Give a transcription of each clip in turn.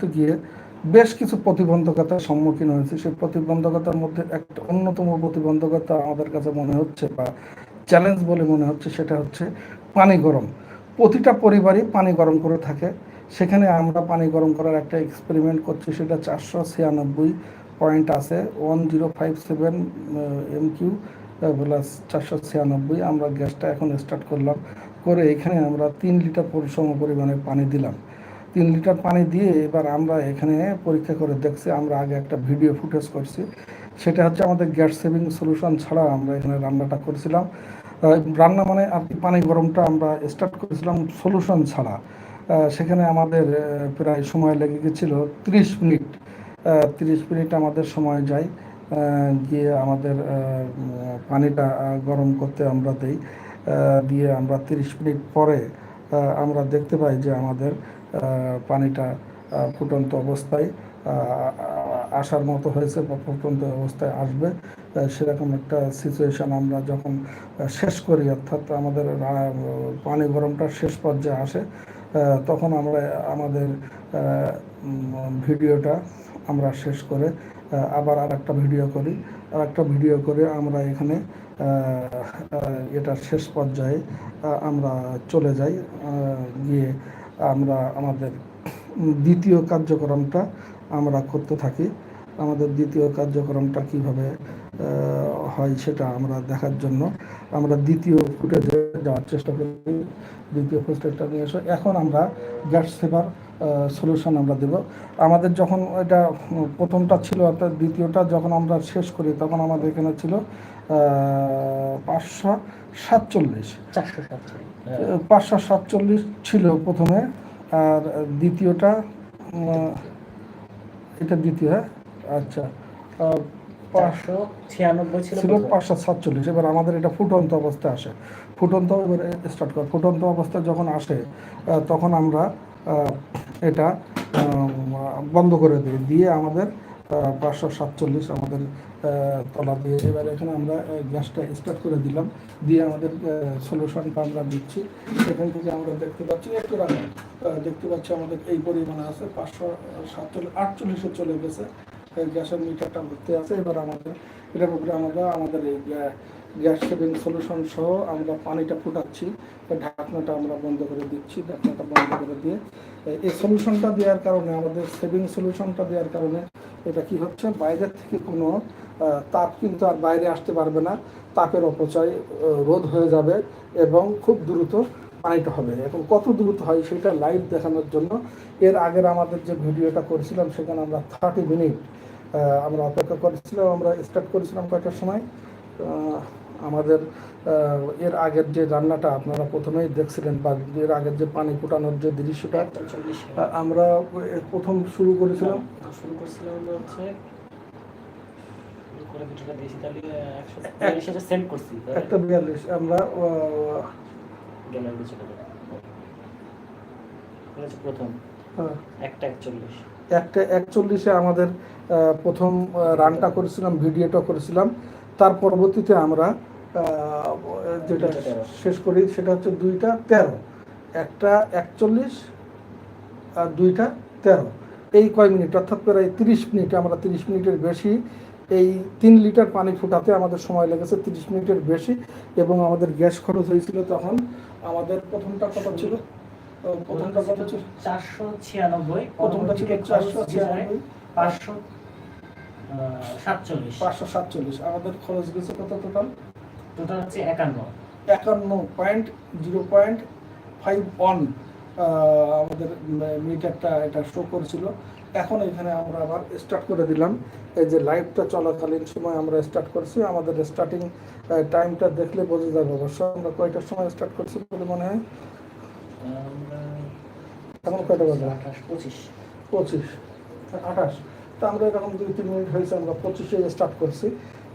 করতে গিয়ে বেশ কিছু প্রতিবন্ধকতার সম্মুখীন হয়েছি। সেই প্রতিবন্ধকতার মধ্যে একটা অন্যতম প্রতিবন্ধকতা আমাদের কাছে মনে হচ্ছে বা চ্যালেঞ্জ বলে মনে হচ্ছে সেটা হচ্ছে পানি গরম। প্রতিটা পরিবারই পানি গরম করে থাকে। সেখানে আমরা পানি গরম করার একটা এক্সপেরিমেন্ট করছি, সেটা চারশো ছিয়ানব্বই পয়েন্ট আছে। One zero five seven M Q plus চারশো ছিয়ানব্বই, আমরা গ্যাসটা এখন স্টার্ট করলাম। করে এখানে আমরা তিন লিটার সম পরিমাণে পানি দিলাম। তিন লিটার পানি দিয়ে এবার আমরা এখানে পরীক্ষা করে দেখছি, আমরা আগে একটা ভিডিও ফুটেজ করছি। সেটা হচ্ছে আমাদের গ্যাস সেভিং সলিউশন ছাড়া আমরা এখানে রান্নাটা করেছিলাম। রান্না মানে আর কি, পানি গরমটা আমরা স্টার্ট করেছিলাম সলিউশন ছাড়া। সেখানে আমাদের প্রায় সময় লেগে গেছিল তিরিশ মিনিট। তিরিশ মিনিট আমাদের সময় যায় গিয়ে আমাদের পানিটা গরম করতে আমরা দেই। দিয়ে আমরা তিরিশ মিনিট পরে আমরা দেখতে পাই যে আমাদের পানিটা ফুটন্ত অবস্থায় আসার মতো হয়েছে বা ফুটন্ত অবস্থায় আসবে। সেরকম একটা সিচুয়েশান আমরা যখন শেষ করি, অর্থাৎ আমাদের পানি গরমটা শেষ পর্যায়ে আসে তখন আমরা, আমাদের ভিডিওটা আমরা শেষ করে আবার আর একটা ভিডিও করি। আর একটা ভিডিও করে আমরা এখানে এটা শেষ পর্যায়ে আমরা চলে যাই গিয়ে আমরা আমাদের দ্বিতীয় কার্যক্রমটা আমরা করতে থাকি। আমাদের দ্বিতীয় কার্যক্রমটা কীভাবে হয় সেটা আমরা দেখার জন্য আমরা দ্বিতীয় ফুটেজে যাওয়ার চেষ্টা করি। দ্বিতীয় ফুটেজটা নিয়ে এসে। এখন আমরা গ্যাস সেভার সলিউশন আমরা দেব। আমাদের যখন এটা প্রথমটা ছিল অর্থাৎ দ্বিতীয়টা যখন আমরা শেষ করি তখন আমাদের এখানে ছিল পাঁচশো সাতচল্লিশ। চারশো সাতচল্লিশ। পাঁচশো সাতচল্লিশ ছিল প্রথমে আর দ্বিতীয়টা এটা দ্বিতীয় হ্যাঁ? আচ্ছা আহ, পাঁচ- চারশো ছিয়ানব্বই ছিল ছিল পাঁচশো সাতচল্লিশ। এবার আমাদের এটা ফুটন্ত অবস্থায় আসে। ফুটন্ত এবার স্টার্ট কর। ফুটন্ত অবস্থায় যখন আসে তখন আমরা এটা বন্ধ করে দিই। দিয়ে আমাদের পাঁচশো সাতচল্লিশ আমাদের তলা দিয়ে। এবার এখানে আমরা গ্যাসটা স্টার্ট করে দিলাম। দিয়ে আমাদের সলিউশনটা আমরা দিচ্ছি। সেখান থেকে আমরা দেখতে পাচ্ছি, একটু রাখা। দেখতে পাচ্ছি আমাদের এই পরিমাণে আছে পাঁচশো সাতচল্লিশ, আটচল্লিশে চলে গেছে। গ্যাসের মিটারটা ভর্তি আছে। এবার আমাদের এটার উপরে আমরা আমাদের এই গ্যাস সেভিং সলিউশন সহ আমরা পানিটা ফুটাচ্ছি ঢাকনাটা আমরা বন্ধ করে দিচ্ছি, ঢাকনাটা বন্ধ করে দিয়ে। এই- সলিউশনটা দেওয়ার কারণে, আমাদের সেভিং সলিউশনটা দেওয়ার কারণে এটা কি হচ্ছে? বাইরের থেকে কোনো তাপ কিন্তু আর বাইরে আসতে পারবে না। তাপের অপচয় রোধ হয়ে যাবে এবং খুব দ্রুত পানিটা হবে। এখন কত দ্রুত হয় সেটা লাইভ দেখানোর জন্য। এর আগের আমাদের যে ভিডিওটা করেছিলাম, সেখানে আমরা থার্টি মিনিট আমরা অপেক্ষা করেছিলাম, আমরা স্টার্ট করেছিলাম কয়টার সময়? আমাদের এর আগের যে রান্নাটা আপনারা প্রথমেই দেখছিলেন বা এর আগের যে পানি ফুটানোর যে দৃশ্যটা আমরা প্রথম শুরু করেছিলাম। শুরু করেছিলাম হচ্ছে একটা বিয়াল্লিশ আমরা প্রথম। আহ, একটা একচল্লিশ। একটা একচল্লিশে আমাদের প্রথম রানটা করেছিলাম ভিডিওটা করেছিলাম। তার পরবর্তীতে আমরা যেটা শেষ করি সেটা হচ্ছে দুইটা তেরো। একটা একচল্লিশ আর দুইটা তেরো। এই কয় মিনিট? অর্থাৎ প্রায় তিরিশ মিনিট আমরা তিরিশ মিনিটের বেশি। এই তিন লিটার পানি ফুটাতে আমাদের সময় লেগেছে তিরিশ মিনিটের বেশি এবং আমাদের গ্যাস খরচ হয়েছিল তখন আমাদের প্রথমটা কত ছিল? প্রথমটা কত ছিল? চারশো ছিয়ানব্বই প্রথমটা ছিল চারশো ছিয়ানব্বই পাঁচশো সাতচল্লিশ। পাঁচশো সাতচল্লিশ। আমাদের খরচ গেছে কত টোটাল টোটাল হচ্ছে একান্ন। একান্ন point zero point five one আমাদের মিটারটা এটা শো করেছিল। এখন এখানে আমরা আবার স্টার্ট করে দিলাম। এই যে লাইভটা চলাকালীন সময় আমরা স্টার্ট করছি। আমাদের স্টার্টিং টাইমটা দেখলে বোঝা যাবে অবশ্য। আমরা কয়টার সময় স্টার্ট করছি বলে মনে হয়? এখন কয়টা বাজে? আঠাশ পঁচিশ। পঁচিশ আঠাশ। তো আমরা এরকম দুই, তিন মিনিট হয়েছে, আমরা পঁচিশে স্টার্ট করছি।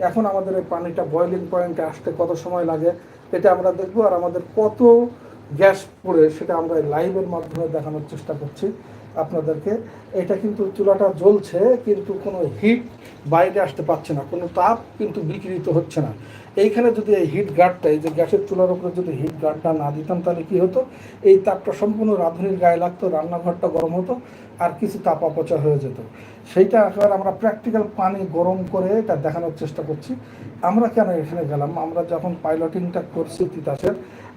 এখন আমাদের এই পানিটা বয়লিং পয়েন্টে আসতে কত সময় লাগে এটা আমরা দেখব, আর আমাদের কত গ্যাস পড়ে সেটা আমরা লাইভের মাধ্যমে দেখানোর চেষ্টা করছি আপনাদেরকে। এটা কিন্তু চুলাটা জ্বলছে, কিন্তু কোনো হিট বাইরে আসতে পারছে না, কোনো তাপ কিন্তু বিকৃত হচ্ছে না। এইখানে যদি এই হিট গার্ডটা এই যে গ্যাসের চুলার উপরে যদি হিট গার্ডটা না দিতাম, তাহলে কি হতো? এই তাপটা সম্পূর্ণ রাঁধুনির গায়ে লাগতো, রান্নাঘরটা গরম হতো, আর কিছু তাপ অপচয় হয়ে যেত। সেইটা একেবারে আমরা প্র্যাকটিক্যাল পানি গরম করে এটা দেখানোর চেষ্টা করছি। আমরা কেন এখানে গেলাম? আমরা যখন পাইলটিংটা করছি তিতাসের,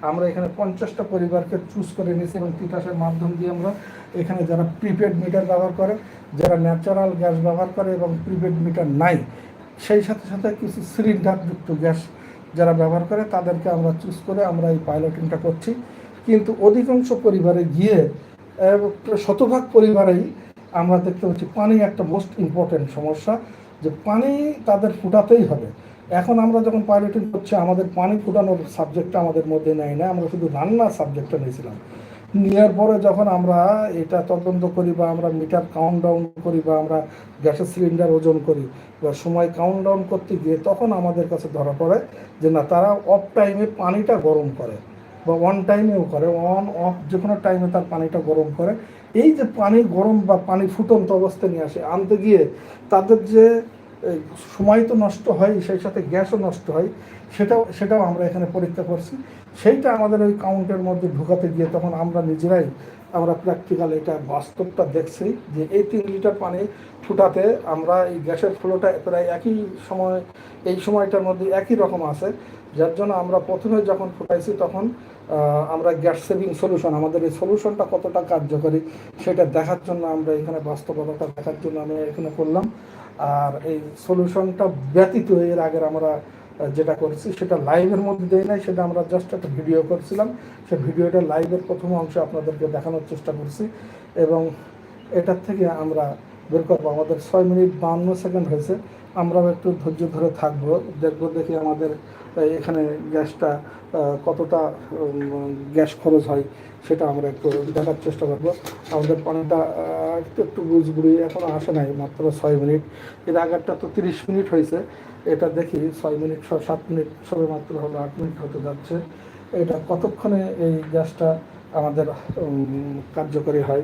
আমরা এখানে পঞ্চাশটা পরিবারকে চুজ করে নিয়েছি এবং তিতাসের মাধ্যম দিয়ে আমরা এখানে যারা প্রিপেড মিটার ব্যবহার করে যারা ন্যাচারাল গ্যাস ব্যবহার করে এবং প্রিপেড মিটার নাই সেই সাথে সাথে কিছু সিলিন্ডারযুক্ত গ্যাস যারা ব্যবহার করে, তাদেরকে আমরা চুজ করে আমরা এই পাইলটিংটা করছি। কিন্তু অধিকাংশ পরিবারে গিয়ে শতভাগ পরিবারেই আমরা দেখতে পাচ্ছি পানি একটা মোস্ট ইম্পর্টেন্ট সমস্যা, যে পানি তাদের ফুটাতেই হবে। এখন আমরা যখন পাইলটিং করছি, আমাদের পানি ফুটানোর সাবজেক্টটা আমাদের মধ্যে নেয় না আমরা শুধু রান্নার সাবজেক্টটা নিয়েছিলাম। নেওয়ার পরে যখন আমরা এটা তদন্ত করি বা আমরা মিটার কাউন্ট ডাউন করি বা আমরা গ্যাসের সিলিন্ডার ওজন করি বা সময় কাউন্ট ডাউন করতে গিয়ে তখন আমাদের কাছে ধরা পড়ে যে না, তারা অফ টাইমে পানিটা গরম করে বা অন টাইমেও করে অন অফ যে কোনো টাইমে তার পানিটা গরম করে। এই যে পানি গরম বা পানি ফুটন্ত অবস্থায় নিয়ে আসে, আনতে গিয়ে তাদের যে সময় তো নষ্ট হয়, সেই সাথে গ্যাসও নষ্ট হয়, সেটাও সেটাও আমরা এখানে পরীক্ষা করছি। সেইটা আমাদের ওই কাউন্টের মধ্যে ঢুকাতে গিয়ে তখন আমরা নিজেরাই আমরা প্র্যাকটিক্যাল এটা বাস্তবটা দেখছি যে এই তিন লিটার পানি ফুটাতে আমরা এই গ্যাসের ফ্লোটা প্রায় একই সময়, এই সময়টার মধ্যে একই রকম আছে। যার জন্য আমরা প্রথমে যখন ফুটাইছি তখন আমরা গ্যাস সেভিং সলিউশন আমাদের এই সলিউশনটা কতটা কার্যকরী সেটা দেখার জন্য আমরা এখানে বাস্তবতাটা দেখার জন্য আমি এখানে করলাম। আর এই সলিউশনটা ব্যতীত এর আগের আমরা যেটা করছি, সেটা লাইভের মধ্যে দেই নাই, সেটা আমরা জাস্ট একটা ভিডিও করছিলাম। সেই ভিডিওটা লাইভের প্রথম অংশে আপনাদেরকে দেখানোর চেষ্টা করছি এবং এটার থেকে আমরা বের করব। আমাদের ছয় মিনিট বাহান্ন সেকেন্ড হয়েছে। আমরাও একটু ধৈর্য ধরে থাকব। দেখব দেখি আমাদের এখানে গ্যাসটা কতটা গ্যাস খরচ হয়, সেটা আমরা একটু দেখার চেষ্টা করব। আমাদের পানিটা একটু একটু বুঝবুড়ি এখনও আসে নাই, মাত্র ছয় মিনিট। এর আগেরটা তো তিরিশ মিনিট হয়েছে। এটা দেখি ছয় মিনিট, ছ- সাত মিনিট সবে মাত্র হলো, আট মিনিট হতে যাচ্ছে। এটা কতক্ষণে এই গ্যাসটা আমাদের কার্যকরী হয়?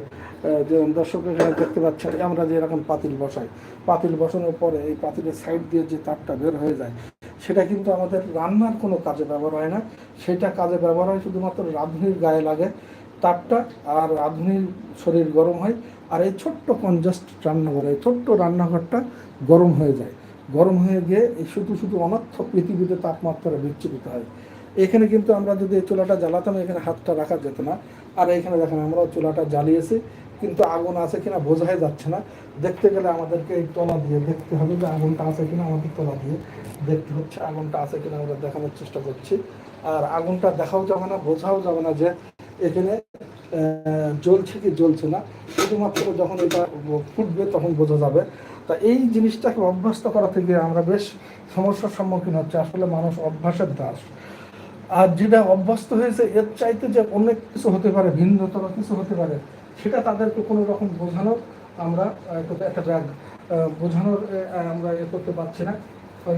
যেমন দর্শক এখানে দেখতে পাচ্ছেন, আমরা যে এরকম পাতিল বসাই, পাতিল বসানোর পরে এই পাতিলের সাইড দিয়ে যে তাপটা বের হয়ে যায়, সেটা কিন্তু আমাদের রান্নার কোনো কাজে ব্যবহার হয় না। সেটা কাজে ব্যবহার হয় শুধুমাত্র রাঁধুনির গায়ে লাগে তাপটা আর রাঁধুনির শরীর গরম হয়, আর এই ছোট্ট কনজাস্ট রান্নাঘর, এই ছোট্ট রান্নাঘরটা গরম হয়ে যায়। গরম হয়ে গিয়ে এই শুধু শুধু অনর্থ পৃথিবীতে তাপমাত্রা বিচ্ছুরিত হয়। এখানে কিন্তু আমরা যদি এই চুলাটা জ্বালাতাম, এখানে হাতটা রাখা যেত না। আর এখানে দেখেন আমরা চুলাটা জ্বালিয়েছি, কিন্তু আগুন আছে কিনা বোঝাই যাচ্ছে না। দেখতে গেলে আমাদেরকে এই তলা দিয়ে দেখতে হবে যে আগুনটা আছে কিনা আমাদের তলা দিয়ে দেখতে হচ্ছে। আগুনটা আছে কিনা আমরা দেখানোর চেষ্টা করছি। আর আগুনটা দেখাও যাবে না, বোঝাও যাবে না যে এখানে জ্বলছে কি জ্বলছে না। শুধুমাত্র যখন এটা ফুটবে তখন বোঝা যাবে। তা এই জিনিসটাকে অভ্যস্ত করা থেকে আমরা বেশ সমস্যার সম্মুখীন হচ্ছে। আসলে মানুষ অভ্যাসের দাস। আর যেটা অভ্যস্ত হয়েছে এর চাইতে যে অনেক কিছু হতে পারে ভিন্নতর কিছু হতে পারে সেটা তাদেরকে কোনো রকম বোঝানোর আমরা একটা- ব্যাগ বোঝানোর আমরা এ করতে পারছি না।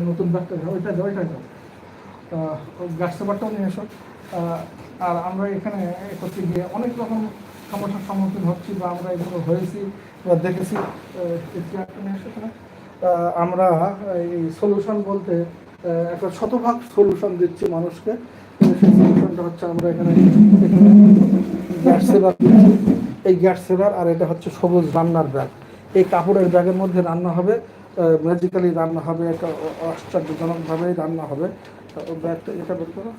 নতুন ব্যাগটা ওইটা দাও, ওইটা দাও। গ্যাস পেপারটাও নিয়ে এসো। আর আমরা এখানে করতে গিয়ে অনেক রকম সমস্যার সম্মুখীন হচ্ছি বা আমরা এগুলো হয়েছি বা দেখেছি আমরা এই সলিউশন বলতে একটা শতভাগ সলিউশন দিচ্ছি মানুষকে। সেই সলিউশনটা হচ্ছে আমরা এখানে গ্যাস সেভার দিচ্ছি। এই গ্যাস সেভার আর এটা হচ্ছে সবুজ রান্নার ব্যাগ এই কাপড়ের ব্যাগের মধ্যে রান্না হবে ম্যাজিক্যালি রান্না হবে, একটা আশ্চর্যজনকভাবেই রান্না হবে। ব্যাগটা এটা বের করো।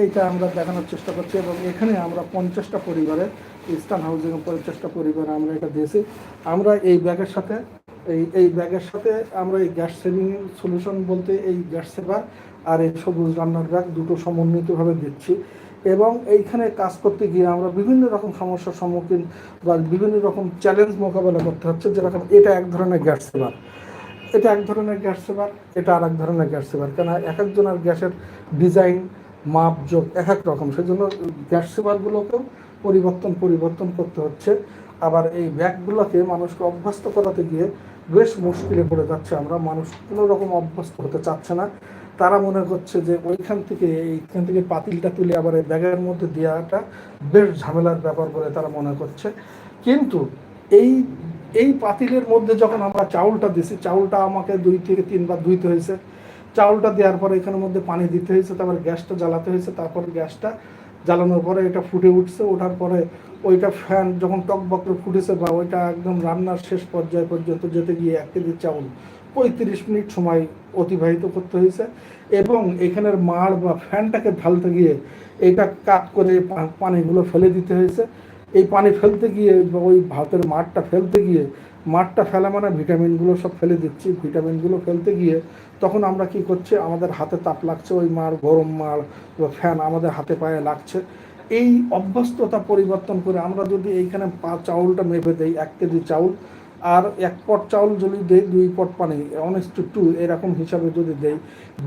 এইটা আমরা দেখানোর চেষ্টা করছি এবং এখানে আমরা পঞ্চাশটা পরিবারে ইস্টার্ন হাউজিং পঞ্চাশটা পরিবারে আমরা এটা দিয়েছি। আমরা এই ব্যাগের সাথে, এই এই ব্যাগের সাথে আমরা এই গ্যাস সেভিং সলিউশন বলতে এই গ্যাস সেভার আর এই সবুজ রান্নার ব্যাগ দুটো সমন্বিতভাবে দিচ্ছি। এবং এইখানে কাজ করতে গিয়ে আমরা বিভিন্ন রকম সমস্যার সম্মুখীন বা বিভিন্ন রকম চ্যালেঞ্জ মোকাবেলা করতে হচ্ছে, যেরকম এটা এক ধরনের গ্যাস সেভার এটা এক ধরনের গ্যাস সেভার এটা আর এক ধরনের গ্যাস সেভার কেন এক একজনের গ্যাসের ডিজাইন মাপ যোগ এক এক রকম। সেজন্য গ্যাস সেবারগুলোকেও পরিবর্তন পরিবর্তন করতে হচ্ছে। আবার এই ব্যাগগুলোকে মানুষকে অভ্যস্ত করাতে গিয়ে বেশ মুশকিলে পড়ে যাচ্ছে আমরা। মানুষ কোনো রকম অভ্যস্ত হতে চাচ্ছে না। তারা মনে করছে যে ওইখান থেকে, এইখান থেকে পাতিলটা তুলে আবার এই ব্যাগের মধ্যে দেওয়াটা বেশ ঝামেলার ব্যাপার বলে তারা মনে করছে। কিন্তু এই এই পাতিলের মধ্যে যখন আমরা চাউলটা দিছি, চাউলটা আমাকে দুই থেকে তিনবার ধুইতে হয়েছে। চাউলটা দেওয়ার পরে এখানের মধ্যে পানি দিতে হয়েছে, তারপর গ্যাসটা জ্বালাতে হয়েছে, তারপর গ্যাসটা জ্বালানোর পরে এটা ফুটে উঠছে, ওঠার পরে ওইটা ফ্যান যখন টকবক করে ফুটেছে বা ওইটা একদম রান্নার শেষ পর্যায় পর্যন্ত যেতে গিয়ে এক কেজি চাউল পঁয়ত্রিশ মিনিট সময় অতিবাহিত করতে হয়েছে এবং এখানের মাড় বা ফ্যানটাকে ঢালতে গিয়ে এটা কাট করে পানিগুলো ফেলে দিতে হয়েছে। এই পানি ফেলতে গিয়ে ওই ভাতের মাঠটা ফেলতে গিয়ে মাঠটা ফেলা মানে ভিটামিনগুলো সব ফেলে দিচ্ছি। ভিটামিনগুলো ফেলতে গিয়ে তখন আমরা কি করছি, আমাদের হাতে তাপ লাগছে, ওই মার, গরম মার, বা ফ্যান আমাদের হাতে পায়ে লাগছে। এই অভ্যস্ততা পরিবর্তন করে আমরা যদি এইখানে পা, চাউলটা মেপে দেই, এক কেজি চাউল, আর এক পট চাউল যদি দেই, দুই পট পানি অনেস্ট টু টু এরকম হিসাবে যদি দেই,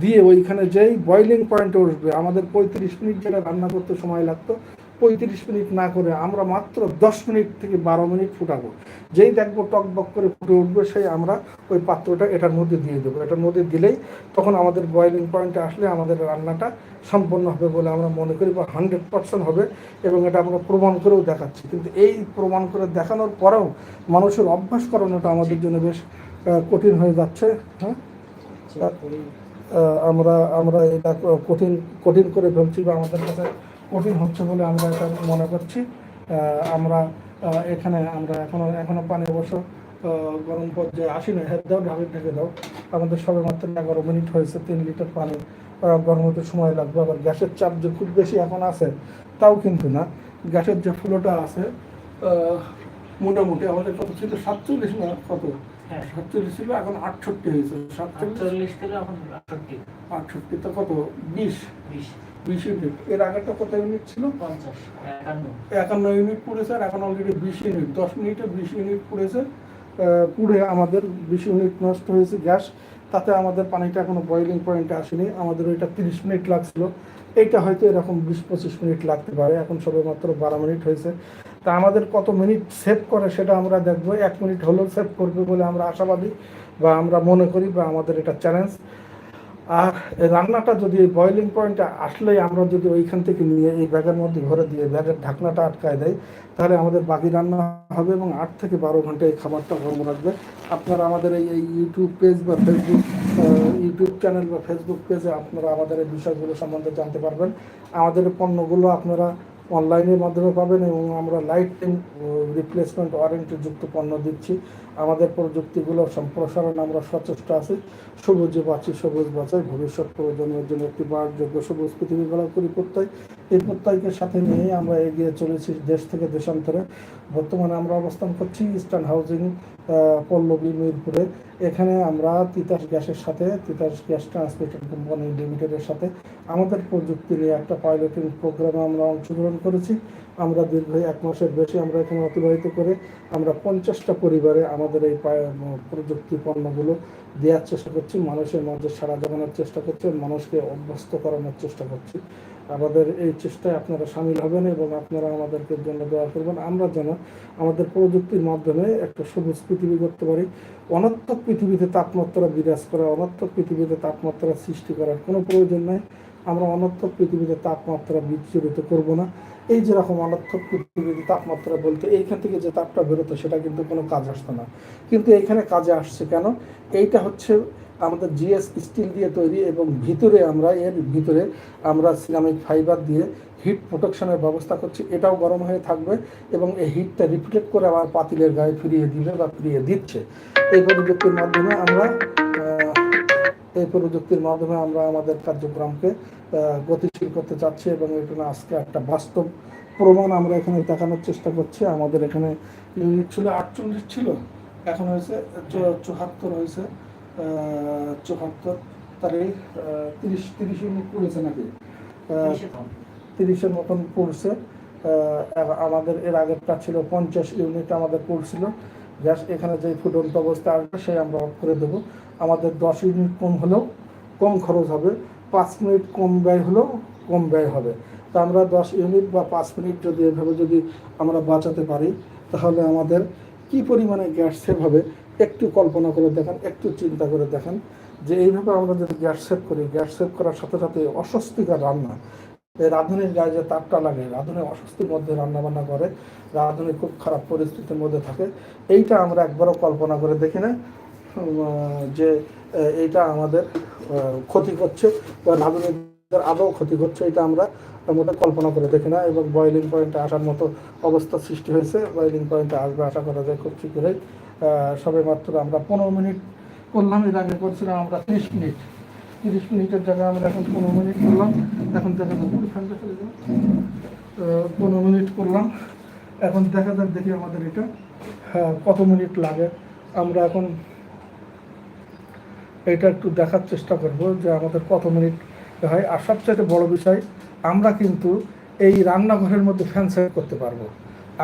দিয়ে ওইখানে যেই বয়লিং পয়েন্টে উঠবে, আমাদের পঁয়ত্রিশ মিনিট যেটা রান্না করতে সময় লাগতো পঁয়ত্রিশ মিনিট না করে আমরা মাত্র দশ মিনিট থেকে বারো মিনিট ফুটাবো। যেই দেখব টক বক করে ফুটে উঠবে সেই আমরা ওই পাত্রটা এটার মধ্যে দিয়ে দেবো। এটার মধ্যে দিলেই তখন আমাদের বয়লিং পয়েন্টে আসলে আমাদের রান্নাটা সম্পন্ন হবে বলে আমরা মনে করি বা হান্ড্রেড পার্সেন্ট হবে এবং এটা আমরা প্রমাণ করেও দেখাচ্ছি। কিন্তু এই প্রমাণ করে দেখানোর পরেও মানুষের অভ্যাস করানোটা আমাদের জন্য বেশ কঠিন হয়ে যাচ্ছে। হ্যাঁ? আহ, আমরা আমরা এটা কঠিন কঠিন করে ফেলছি বা আমাদের কাছে কঠিন হচ্ছে বলে আমরা এটা মনে করছি। আমরা এখানে আমরা এখনও এখনও পানি অবশ্য গরম পর্যায়ে আসি না হেড দাও ঢাকে ঢেকে দাও। আমাদের সবে মাত্র এগারো মিনিট হয়েছে তিন লিটার পানি গরম হতে সময় লাগবে। আবার গ্যাসের চাপ যে খুব বেশি এখন আছে তাও কিন্তু না। গ্যাসের যে ফ্লোটা আছে মোটামুটি আমাদের কত ছিল? সাতচল্লিশ না কত? হ্যাঁ। সাতচল্লিশ ছিল এখন আটষট্টি হয়েছে। সাতচল্লিশ আটষট্টি তো কত? বিশ। বিশ। বিশ ইউনিট। এর আগেটা কত ইউনিট ছিল? পঞ্চাশ একান্ন। একান্ন ইউনিট পড়েছে আর এখন অলরেডি বিশ ইউনিট। দশ মিনিটে বিশ ইউনিট পড়েছে। পুড়ে আমাদের বিশ ইউনিট নষ্ট হয়েছে গ্যাস। তাতে আমাদের পানিটা এখনও বয়েলিং পয়েন্টে আসেনি। আমাদের ওইটা তিরিশ মিনিট লাগছিল। এইটা হয়তো এরকম বিশ পঁচিশ মিনিট লাগতে পারে। এখন সবে মাত্র বারো মিনিট হয়েছে। তা আমাদের কত মিনিট সেভ করে সেটা আমরা দেখব। এক মিনিট হলেও সেভ করবে বলে আমরা আশাবাদী বা আমরা মনে করি বা আমাদের এটা চ্যালেঞ্জ আর রান্নাটা যদি বয়লিং পয়েন্টে আসলেই আমরা যদি ওইখান থেকে নিয়ে এই ব্যাগের মধ্যে ভরে দিয়ে ব্যাগের ঢাকনাটা আটকায় দেয়, তাহলে আমাদের বাকি রান্না হবে এবং আট থেকে বারো ঘণ্টা এই খাবারটা গরম রাখবে। আপনারা আমাদের এই এই ইউটিউব পেজ বা ফেসবুক ইউটিউব চ্যানেল বা ফেসবুক পেজে আপনারা আমাদের এই বিষয়গুলো সম্বন্ধে জানতে পারবেন। আমাদের পণ্যগুলো আপনারা অনলাইনের মাধ্যমে পাবেন এবং আমরা লাইফ টাইম রিপ্লেসমেন্ট ওয়ারেন্টি যুক্ত পণ্য দিচ্ছি। আমাদের প্রযুক্তিগুলো সম্প্রসারণ আমরা সচেষ্ট আছি। সবুজে বাঁচি সবুজ বাঁচাই ভবিষ্যৎ প্রজন্মের জন্য একটি বাসযোগ্য সবুজ পৃথিবী গড়া করি প্রত্যয় এই প্রত্যয়কে সাথে নিয়ে আমরা এগিয়ে চলেছি দেশ থেকে দেশান্তরে। বর্তমানে আমরা অবস্থান করছি ইস্টার্ন হাউজিং পল্লবী মিরপুরে এখানে আমরা তিতাস গ্যাসের সাথে, তিতাস গ্যাস ট্রান্সমিশন কোম্পানি লিমিটেডের সাথে আমাদের প্রযুক্তি নিয়ে একটা পাইলটিং প্রোগ্রামে আমরা অংশগ্রহণ করেছি। আমরা দীর্ঘ এক মাসের বেশি আমরা এখানে অতিবাহিত করে আমরা পঞ্চাশটা পরিবারে আমাদের এই প্রযুক্তি পণ্যগুলো দেওয়ার চেষ্টা করছি। মানুষের মধ্যে সারা জাগানোর চেষ্টা করছি, মানুষকে অভ্যস্ত করানোর চেষ্টা করছি। আমাদের এই চেষ্টায় আপনারা সামিল হবেন এবং আপনারা আমাদেরকে জন্য দোয়া করবেন। আমরা যেন আমাদের প্রযুক্তির মাধ্যমে একটা সবুজ পৃথিবী করতে পারি। অনর্থক পৃথিবীতে তাপমাত্রা বিরাজ করা, অনর্থক পৃথিবীতে তাপমাত্রা সৃষ্টি করার কোনো প্রয়োজন নেই। আমরা অনর্থক পৃথিবীতে তাপমাত্রা বিচ্ছুরিত করব না। এই যেরকম অনর্থক পৃথিবীতে তাপমাত্রা বলতে, এইখান থেকে যে তাপটা বেরোতো সেটা কিন্তু কোনো কাজ আসতো না। কিন্তু এইখানে কাজে আসছে কেন? এইটা হচ্ছে আমাদের জিএস স্টিল দিয়ে তৈরি এবং ভিতরে আমরা এর ভিতরে আমরা সিরামিক ফাইবার দিয়ে হিট প্রোটেকশনের ব্যবস্থা করছি। এটাও গরম হয়ে থাকবে এবং এই হিটটা রিফ্লেক্ট করে আবার পাতিলের গায়ে ফিরিয়ে দিবে বা ফিরিয়ে দিচ্ছে। এই প্রযুক্তির মাধ্যমে আমরা এই প্রযুক্তির মাধ্যমে আমরা আমাদের কার্যক্রমকে গতিশীল করতে চাচ্ছি এবং এখানে আজকে একটা বাস্তব প্রমাণ আমরা এখানে দেখানোর চেষ্টা করছি। আমাদের এখানে ইউনিট ছিল আটচল্লিশ ছিল, এখন হয়েছে চু- চুয়াত্তর হয়েছে। আহ, চুয়াত্তর তাহলে তিরিশ তিরিশ ইউনিট পড়েছে নাকি? তিরিশের মতন। পড়ছে। আমাদের এর আগেরটা ছিল পঞ্চাশ ইউনিট আমাদের পড়ছিল। গ্যাস এখানে যে ফুটন্ত অবস্থা আসবে সেই আমরা অফ করে দেবো। আমাদের দশ ইউনিট কম হলেও কম খরচ হবে। পাঁচ মিনিট কম ব্যয় হলেও কম ব্যয় হবে। তা আমরা দশ ইউনিট বা পাঁচ মিনিট যদি এভাবে যদি আমরা বাঁচাতে পারি তাহলে আমাদের কি পরিমাণে গ্যাস সেভ হবে একটু কল্পনা করে দেখেন, একটু চিন্তা করে দেখেন যে এইভাবে আমরা যদি গ্যাস সেভ করি, গ্যাস সেভ করার সাথে সাথে অস্বস্তিকর রান্না। রাঁধুনির গায়ে যে তাপটা লাগে, রাঁধুনি অস্বস্তির মধ্যে রান্না বান্না করে, রাঁধুনি খুব খারাপ পরিস্থিতির মধ্যে থাকে, এইটা আমরা একবারও কল্পনা করে দেখি না যে এইটা আমাদের ক্ষতি করছে বা রাঁধুনিদের আদৌ ক্ষতি করছে এটা আমরা মোটে কল্পনা করে দেখি না এবং বয়েলিং পয়েন্টে আসার মতো অবস্থা সৃষ্টি হয়েছে। বয়েলিং পয়েন্টে আসবে, আশা করা যায় খুব শীঘ্রই। সবে মাত্র আমরা পনেরো মিনিট করলাম। এর আগে করছিলাম আমরা তিরিশ মিনিট। তিরিশ মিনিটের জায়গায় আমরা এখন পনেরো মিনিট করলাম। এখন দেখা যাক ঠান্ডা চলে যাবে পনেরো মিনিট করলাম। এখন দেখা যাক দেখি আমাদের এটা হ্যাঁ কত মিনিট লাগে। আমরা এখন এটা একটু দেখার চেষ্টা করব যে আমাদের কত মিনিট হয়। আর সবচেয়ে বড় বিষয়, আমরা কিন্তু এই রান্নাঘরের মধ্যে ফ্যান সেট করতে পারব।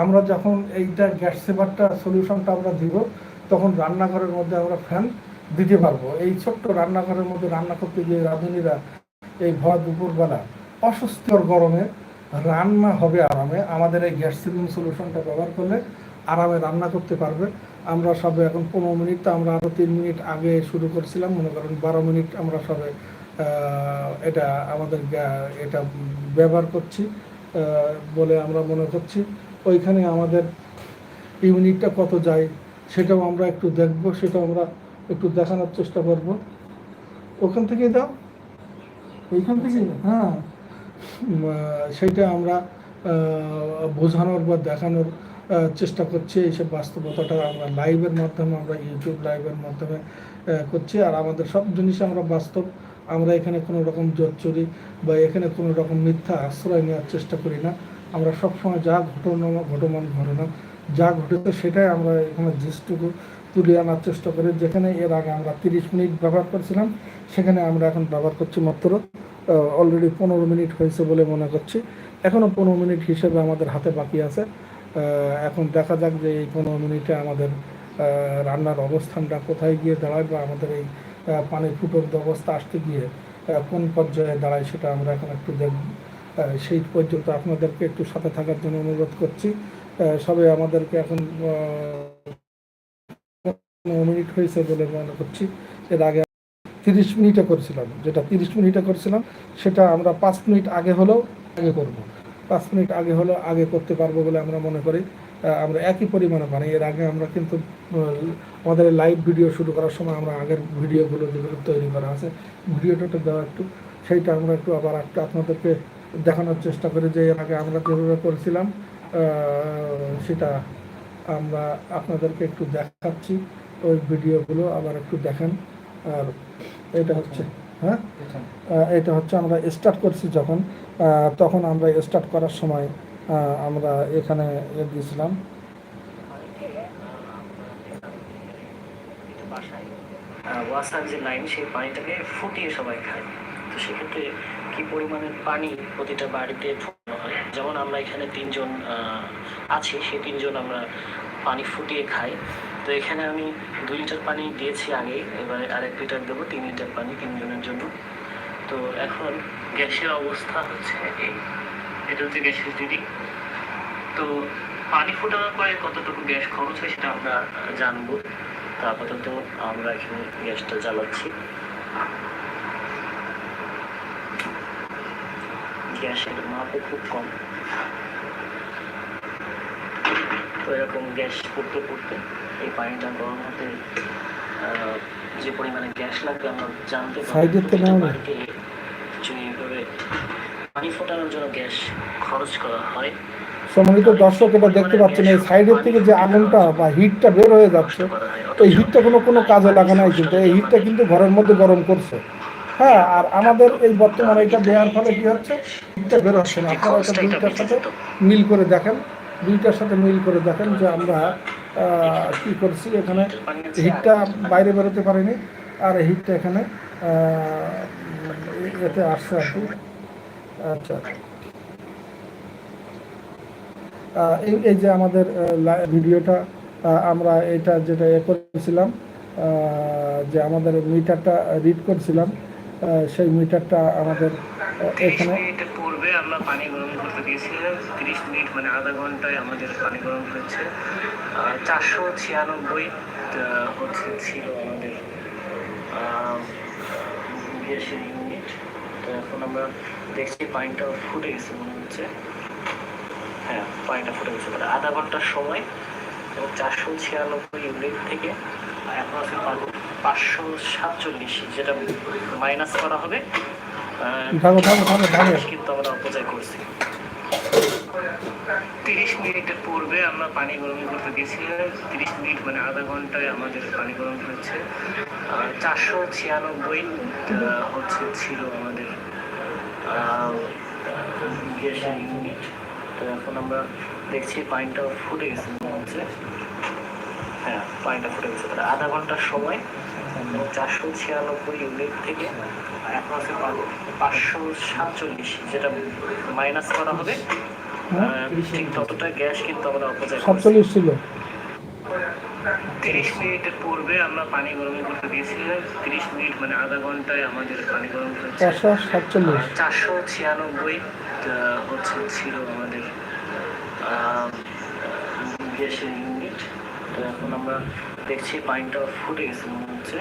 আমরা যখন এইটা গ্যাস সেভারটা সলিউশনটা আমরা দিব, তখন রান্নাঘরের মধ্যে আমরা ফ্যান দিতে পারব। এই ছোট্ট রান্নাঘরের মধ্যে রান্না করতে গিয়ে রাঁধুনিরা এই ভর দুপুরবেলা অস্বস্তিকর গরমে রান্না হবে আরামে। আমাদের এই গ্যাস সিলিং সলিউশনটা ব্যবহার করলে আরামে রান্না করতে পারবে। আমরা সবে এখন পনেরো মিনিট, তো আমরা আরও তিন মিনিট আগে শুরু করছিলাম। মনে করেন বারো মিনিট আমরা সবে এটা আমাদের এটা ব্যবহার করছি বলে আমরা মনে করছি। ওইখানে আমাদের ইউনিটটা কত যায় সেটাও আমরা একটু দেখব সেটা আমরা একটু দেখানোর চেষ্টা করব। ওখান থেকেই দাও। ওইখান থেকেই হ্যাঁ। সেটা আমরা বোঝানোর বা দেখানোর চেষ্টা করছি। এইসব বাস্তবতাটা আমরা লাইভের মাধ্যমে আমরা ইউটিউব লাইভের মাধ্যমে করছি। আর আমাদের সব জিনিস আমরা বাস্তব। আমরা এখানে কোনো রকম জোচ্চুরি বা এখানে কোনো রকম মিথ্যা আশ্রয় নেওয়ার চেষ্টা করি না। আমরা সবসময় যা ঘটনা, ঘটমান ঘটনা যা ঘটেছে সেটাই আমরা এখানে জিনিসটুকু তুলে আনার চেষ্টা করি। যেখানে এর আগে আমরা তিরিশ মিনিট ব্যবহার করছিলাম, সেখানে আমরা এখন ব্যবহার করছি মাত্র অলরেডি পনেরো মিনিট হয়েছে বলে মনে করছি। এখনও পনেরো মিনিট হিসেবে আমাদের হাতে বাকি আছে। এখন দেখা যাক যে এই পনেরো মিনিটে আমাদের রান্নার অবস্থানটা কোথায় গিয়ে দাঁড়ায় বা আমাদের এই পানির ফুটন্ত অবস্থা আসতে গিয়ে কোন পর্যায়ে দাঁড়ায় সেটা আমরা এখন একটু দেখব। সেই পর্যন্ত আপনাদেরকে একটু সাথে থাকার জন্য অনুরোধ করছি। সবে আমাদেরকে এখন মিনিট হয়েছে বলে মনে করছি। এর আগে তিরিশ মিনিটে করছিলাম, যেটা তিরিশ মিনিটে করছিলাম, সেটা আমরা পাঁচ মিনিট আগে হলেও আগে করব। পাঁচ মিনিট আগে হলেও আগে করতে পারব বলে আমরা মনে করি। আমরা একই পরিমাণে বানাই এর আগে আমরা কিন্তু আমাদের লাইভ ভিডিও শুরু করার সময় আমরা আগের ভিডিওগুলো যেগুলো তৈরি করা আছে, ভিডিওটা দেওয়া একটু, সেইটা আমরা একটু আবার একটু আপনাদেরকে দেখানোর চেষ্টা করি যে আগে আমরা যেভাবে করেছিলাম সেটা আমরা আপনাদেরকে একটু দেখাচ্ছি। ওই ভিডিওগুলো আবার একটু দেখেন। আর এটা হচ্ছে হ্যাঁ? এটা হচ্ছে আমরা স্টার্ট করছি যখন তখন আমরা স্টার্ট করার সময় আমরা এখানে দিয়েছিলাম। ওয়াসার যে লাইন সেই পানিটাকে ফুটিয়ে সবাই খায়। তো সেক্ষেত্রে কি পরিমাণের পানি প্রতিটা বাড়িতে ফুটানো হয়? যেমন আমরা এখানে তিনজন আছি, সেই তিনজন আমরা পানি ফুটিয়ে খাই। তো এখানে আমি দুই লিটার পানি দিয়েছি আগে এবারে আরেক লিটার দেবো, তিন লিটার পানি তিনজনের জন্য। তো এখন গ্যাসের অবস্থা হচ্ছে এই, এটা হচ্ছে গ্যাসের দিদি তো পানি ফোটানোর পরে কতটুকু গ্যাস খরচ হয় সেটা আমরা জানব। তো আপাতত আমরা এখানে গ্যাসটা জ্বালাচ্ছি। গ্যাসের মাপও খুব কম। তো এরকম গ্যাস পড়তে পড়তে এই পানিটা গরম হতে যে পরিমাণে গ্যাস লাগবে আমরা জানতে তো এইভাবে পানি ফোটানোর জন্য গ্যাস খরচ করা হয়। সম্মানিত দর্শক এটা দেখতে পাচ্ছেন এই সাইডের থেকে যে আগুনটা বা হিটটা বের হয়ে যাচ্ছে হয়। এই হিটটা কোনো কোনো কাজে লাগে নাই কিন্তু এই হিটটা কিন্তু ঘরের মধ্যে গরম করছে। হ্যাঁ আর আমাদের এই বর্তমানে এটা দেওয়ার ফলে কি হচ্ছে? হিটটা বের হচ্ছে না আপনারা এটা দুইটার সাথে মিল করে দেখেন। দুইটার সাথে মিল করে দেখেন যে আমরা কি করছি এখানে। হিটটা বাইরে বেরোতে পারেনি আর হিটটা এখানে এতে আসছে আর কি। আচ্ছা। এই এই যে আমাদের ভিডিওটা আমরা এটা যেটা এ করেছিলাম যে আমাদের মিটারটা রিড করছিলাম সেই মিটারটা আমাদের এখানে। পূর্বে আমরা পানি গরম করতে দিয়েছিলাম তিরিশ মিনিট মানে আধা ঘন্টায় আমাদের পানি গরম হয়েছে। চারশো ছিয়ানব্বই হচ্ছে ছিল আমাদের গ্যাসের ইউনিট তো এখন আমরা দেখছি পানিটা ফুটে গেছে মনে হচ্ছে। হ্যাঁ পানিটা ফুটে গেছে। মানে আধা ঘণ্টার সময় এবং চারশো ছিয়ানব্বই ইউনিট থেকে এখন আছে পানি পাঁচশো সাতচল্লিশ যেটা মাইনাস করা হবে। কিন্তু আমরা অপচয় করছি। তিরিশ মিনিটের পূর্বে আমরা পানি গরম করতে গেছিলাম। তিরিশ মিনিট মানে আধা ঘন্টায় আমাদের পানি গরম হচ্ছে আর চারশো ছিয়ানব্বই হচ্ছে ছিল আমাদের গ্যাসের ইউনিট তো এখন আমরা দেখছি পানিটা ফুটে গেছে হচ্ছে। হ্যাঁ পানিটা ফুটে গেছে। আধা ঘণ্টার সময় চারশো ছিয়ানব্বই ইউনিট থেকে এখন আছে পাঁচশো সাতচল্লিশ যেটা মাইনাস করা হবে। ঠিক ততটা গ্যাস কিন্তু আমরা অপচয় সাতচল্লিশ ছিল। তিরিশ মিনিটের পূর্বে আমরা পানি গরম করতে দিয়েছিলাম। তিরিশ মিনিট মানে আধা ঘন্টায় আমাদের পানি গরম চারশো সাতচল্লিশ। চারশো ছিয়ানব্বই হচ্ছে ছিল আমাদের আহ, গ্যাসের এখন আমরা দেখছি পানিটা ফুটে গেছে মনে হচ্ছে।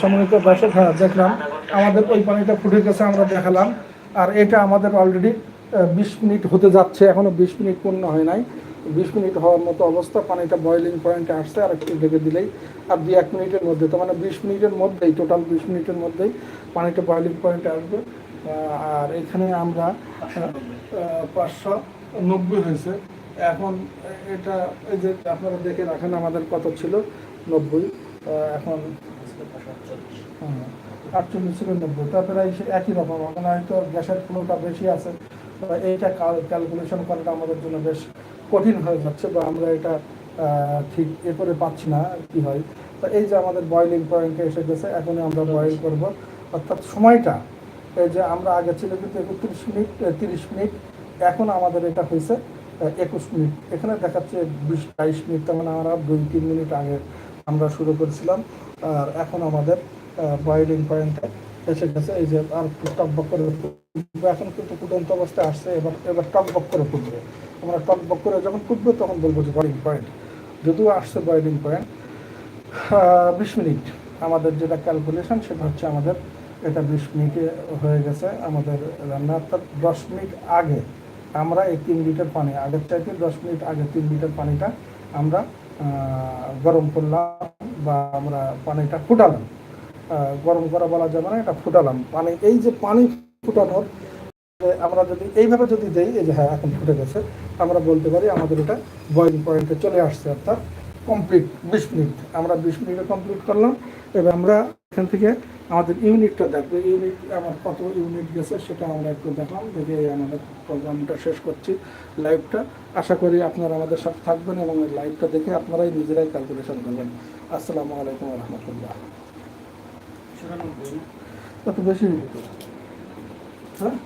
সম্মানিত দর্শক হ্যাঁ দেখলাম। আমাদের ওই পানিটা ফুটে গেছে, আমরা দেখালাম। আর এটা আমাদের অলরেডি বিশ মিনিট হতে যাচ্ছে, এখনও বিশ মিনিট পূর্ণ হয় নাই। বিশ মিনিট হওয়ার মতো অবস্থা, পানিটা বয়লিং পয়েন্টে আসছে, আর একটু ঢেকে দিলেই আর দুই এক মিনিটের মধ্যে, তো মানে বিশ মিনিটের মধ্যেই টোটাল বিশ মিনিটের মধ্যেই পানিটা বয়লিং পয়েন্টে আসবে। আর এখানে আমরা পাঁচশো নব্বই হয়েছে। এখন এটা, এই যে আপনারা দেখে রাখেন আমাদের কত ছিল? নব্বই এখন আটচল্লিশ ছিল নব্বই। তারপরে একই রকম এখন হয়তো গ্যাসের ফ্লোটা বেশি আছে। এইটা ক্যালকুলেশন করাটা আমাদের জন্য বেশ কঠিন হয়ে যাচ্ছে বা আমরা এটা ঠিক এ করে পাচ্ছি না কি হয়। তো এই যে আমাদের বয়লিং পয়েন্টে এসে গেছে, এখনই আমরা বয়েল করব। অর্থাৎ সময়টা, এই যে আমরা আগে ছিল কিন্তু একত্রিশ মিনিট, তিরিশ মিনিট, এখন আমাদের এটা হয়েছে। একুশ মিনিট। এখানে দেখাচ্ছে বিশ বাইশ মিনিট, তার মানে আমরা দুই, তিন মিনিট আগে আমরা শুরু করেছিলাম। আর এখন আমাদের বয়েলিং পয়েন্টে এসে গেছে। এই যে আর টকবক করে এখন কিন্তু ফুটন্ত অবস্থায় আসছে। এবার এবার টকবক করে ফুটবে। আমরা টকবক করে যখন ফুটবে তখন বলব যে বয়েলিং পয়েন্ট যদিও আসছে বয়েলিং পয়েন্ট বিশ মিনিট। আমাদের যেটা ক্যালকুলেশন সেটা হচ্ছে আমাদের এটা বিশ মিনিটে হয়ে গেছে। আমাদের রান্না অর্থাৎ দশ মিনিট আগে আমরা এই তিন লিটার পানি আগের চাইতে দশ মিনিট আগে তিন লিটার পানিটা আমরা গরম করলাম বা আমরা পানিটা ফুটালাম। গরম করা বলা যাবে না, এটা ফুটালাম। পানি এই যে পানি ফুটানোর আমরা যদি এইভাবে যদি দেই, এই যে হ্যাঁ এখন ফুটে গেছে, আমরা বলতে পারি আমাদের এটা বয়েলিং পয়েন্টে চলে আসছে, অর্থাৎ কমপ্লিট বিশ মিনিট। আমরা বিশ মিনিটে কমপ্লিট করলাম। এবার আমরা এখান থেকে আমাদের ইউনিটটা দেখব। ইউনিট আমার কত ইউনিট গেছে সেটা আমরা একটু দেখলাম। দেখে আমাদের প্রোগ্রামটা শেষ করছি লাইভটা আশা করি আপনারা আমাদের সাথে থাকবেন এবং এই লাইভটা দেখে আপনারাই নিজেরাই ক্যালকুলেশন করবেন। আসসালামু আলাইকুম রহমতুল্লাহ কত বেশি? হ্যাঁ?